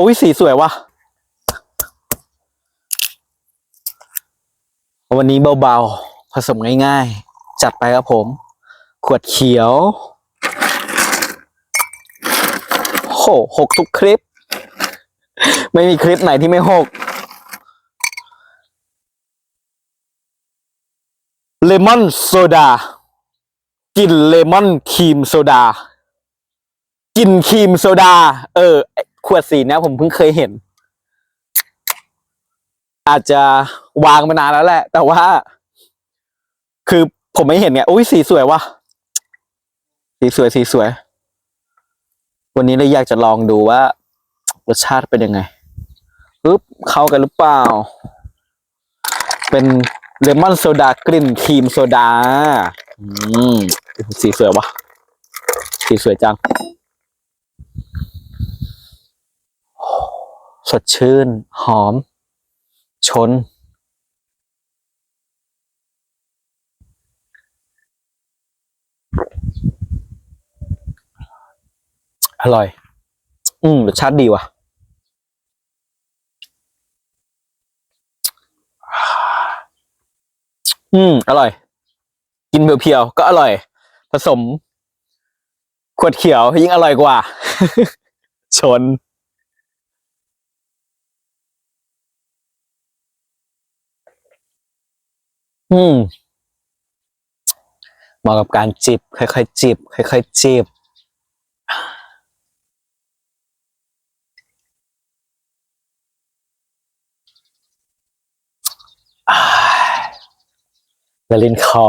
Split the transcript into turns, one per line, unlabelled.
อุ้ยสีสวยว่ะ วันนี้เบาๆ ผสมง่ายๆ จัดไปครับผม ขวดเขียว โหหกทุกคลิป ไม่มีคลิปไหนที่ไม่หก เลมอนโซดา กินเลมอนครีมโซดา กินครีมโซดา เออ ขวดสีเนี้ยผมเพิ่งเคยเห็น อาจจะวางมานานแล้วแหละ แต่ว่า คือผมไม่เห็นไงอุ้ยสีสวยว่ะสีสวยสีสวย วันนี้เลยอยากจะลองดูว่ารสชาติเป็นยังไงปึ๊บเข้ากันหรือเปล่า เป็นเลมอนโซดากลิ่นครีมโซดา อืมสีสวยวะสีสวยจัง สดชื่น หอม ชน อร่อย อืมรสชาติดีว่ะ อืม อร่อย กินเพียวๆ ก็อร่อย ผสม ขวดเขียวยิ่งอร่อยกว่า ชน อืมเหมาะกับการจิบ ค่อยๆจิบ ค่อยๆจิบและลินคอ